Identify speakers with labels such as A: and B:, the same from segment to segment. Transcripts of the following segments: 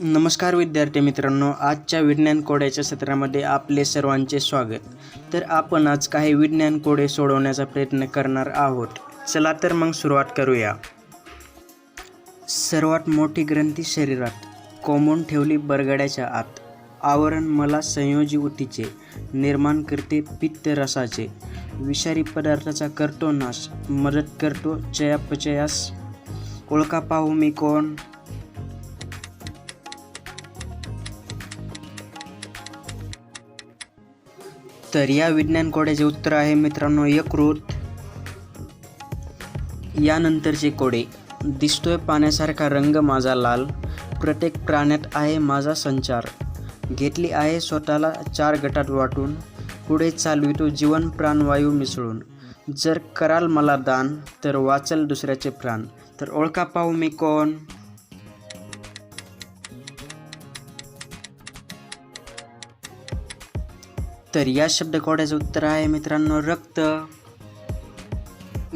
A: नमस्कार विद्यार्थी मित्रांनो आजच्या विज्ञान कोड्याच्या सत्रामध्ये आपले सर्वांचे स्वागत. तर आपण आज काही विज्ञान कोडे सोडवण्याचा प्रयत्न करणार आहोत. चला तर मग सुरुवात करूया. सर्वात मोठी ग्रंथी शरीरात कोंबून ठेवली बरगड्याच्या आत. आवरण मला संयोजी उटीचे निर्माण करते पित्त रसाचे. विषारी पदार्थाचा करतो नाश मदत करतो चयापचयास. ओळखा पाहू मी कोण? तर या विज्ञान कोड्याचे उत्तर आहे मित्रांनो यकृत. यानंतरचे कोडे. दिसतोय पाण्यासारखा रंग माझा लाल. प्रत्येक प्राण्यात आहे माझा संचार. घेतली आहे स्वतःला चार गटात वाटून. पुढे चालवितो जीवन प्राणवायू मिसळून. जर कराल मला दान तर वाचल दुसऱ्याचे प्राण. तर ओळखा पाहू मी कोण? तर या शब्दकोड्याचं उत्तर आहे मित्रांनो रक्त.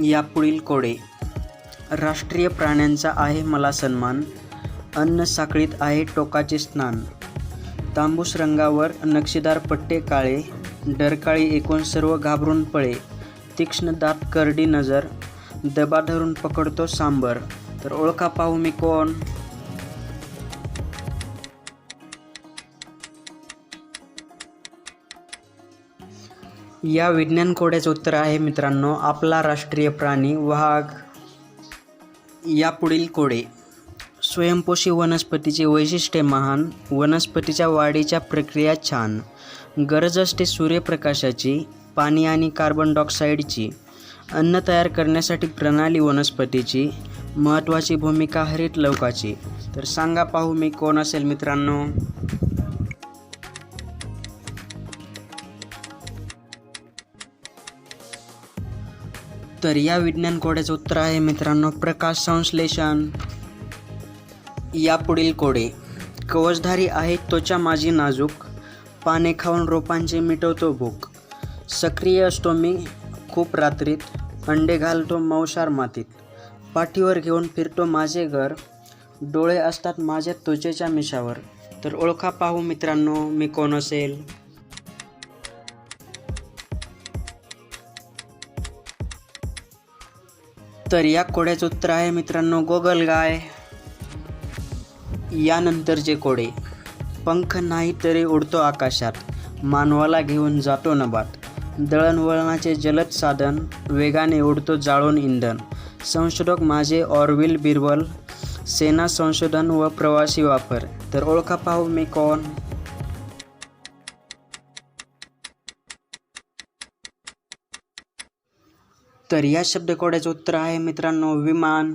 A: या पुढील कोडे राष्ट्रीय प्राण्यांचा आहे मला सन्मान अन्न साखळीत आहे टोकाचे स्नान तांबूस रंगावर नक्षीदार पट्टे काळे डरकाळी एकूण सर्व घाबरून पळे तीक्ष्ण दात करडी नजर दबा धरून पकडतो सांबर तर ओळखा पाहू मी कोण? या विज्ञान कोड्याचं उत्तर आहे मित्रांनो आपला राष्ट्रीय प्राणी वाघ. यापुढील कोडे. स्वयंपोषी वनस्पतीचे वैशिष्ट्य महान वनस्पतीच्या वाढीच्या प्रक्रिया छान. गरज असते सूर्यप्रकाशाची पाणी आणि कार्बन डायऑक्साईडची अन्न तयार करण्यासाठी प्रणाली वनस्पतीची महत्त्वाची भूमिका हरित लवकाची. तर सांगा पाहू मी कोण असेल मित्रांनो? तर या विज्ञान कोड्याचं उत्तर आहे मित्रांनो प्रकाश संश्लेषण. या पुढील कोडे. कवचधारी आहे त्वचा माझी नाजूक. पाने खाऊन रोपांचे मिटवतो भूक. सक्रिय असतो मी खूप रात्रीत. अंडे घालतो मांसार मातीत. पाठीवर घेऊन फिरतो माझे घर. डोळे असतात माझ्या त्वचेच्या मिशावर. तर ओळखा पाहू मित्रांनो मी कोण असेल? तर या कोड्याचं उत्तर आहे मित्रांनो गोगलगाय यानंतरचे कोडे. पंख नाही तरी उडतो आकाशात. मानवाला घेऊन जातो नबात. दळणवळणाचे जलद साधन वेगाने उडतो जाळून इंधन. संशोधक माझे ऑरविल बिरबल सेना संशोधन व प्रवासी वापर. तर ओळखा पाहू मी कोण? तर या शब्दकोड्याचं उत्तर आहे मित्रांनो विमान.